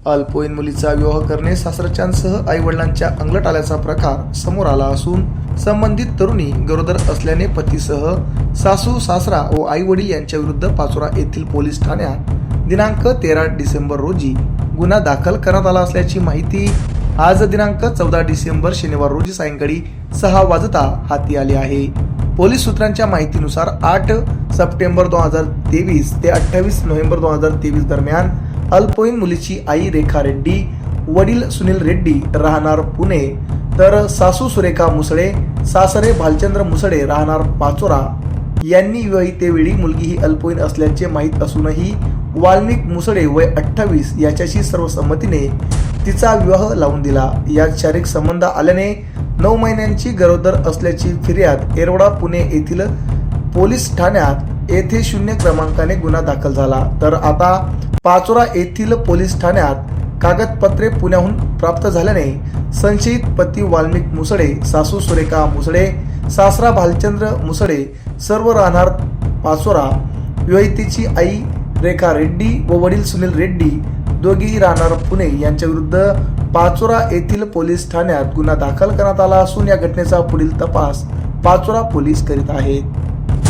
अल्पवयीन मुलीचा विवाह करणे सासरच्यांसह आई वडिलांच्या अंगलट आल्याचा प्रकार समोर आला असून संबंधित तरुणी गरोदर असल्याने पतीसह सासू सासरा व आई वडील यांच्या विरुद्ध पाचोरा येथील पोलीस ठाण्यात दिनांक तेरा डिसेंबर रोजी गुन्हा दाखल करण्यात आला असल्याची माहिती आज दिनांक चौदा डिसेंबर शनिवार रोजी सायंकाळी सहा वाजता हाती आली आहे. पोलीस सूत्रांच्या माहितीनुसार आठ सप्टेंबर दोन हजार तेवीस ते अठ्ठावीस नोव्हेंबर दोन हजार तेवीस दरम्यान अल्पवयीन मुलीची आई रेखा रेड्डी वडील सुनील रेड्डी राहणार पुणे तर सासू सुरेखा मुसळे सासरे भालचंद्र मुसळे राहणार पाचोरा. यांनी विवाहितेवेळी मुलगी ही अल्पवयीन असल्याचे माहीत असूनही वाल्मिक मुसळे वय अठ्ठावीस याच्याशी सर्वसंमतीने तिचा विवाह लावून दिला. यात शारीरिक संबंध आल्याने नऊ महिन्यांची गरोदर असल्याची फिर्याद येरवडा पुणे येथील पोलीस ठाण्यात येथे शून्य क्रमांकाने गुन्हा दाखल झाला. तर आता पाचोरा येथील पोलीस ठाण्यात कागदपत्रे पुण्याहून प्राप्त झाल्याने संशयित पती वाल्मिक मुसळे सासू सुरेखा मुसळे सासरा भालचंद्र मुसळे सर्व राहणार पाचोरा विवाहितेची आई रेखा रेड्डी व वडील सुनील रेड्डी दोघेही राहणार पुणे यांच्याविरुद्ध पाचोरा येथील पोलीस ठाण्यात गुन्हा दाखल करण्यात आला असून या घटनेचा पुढील तपास पाचोरा पोलीस करीत आहेत.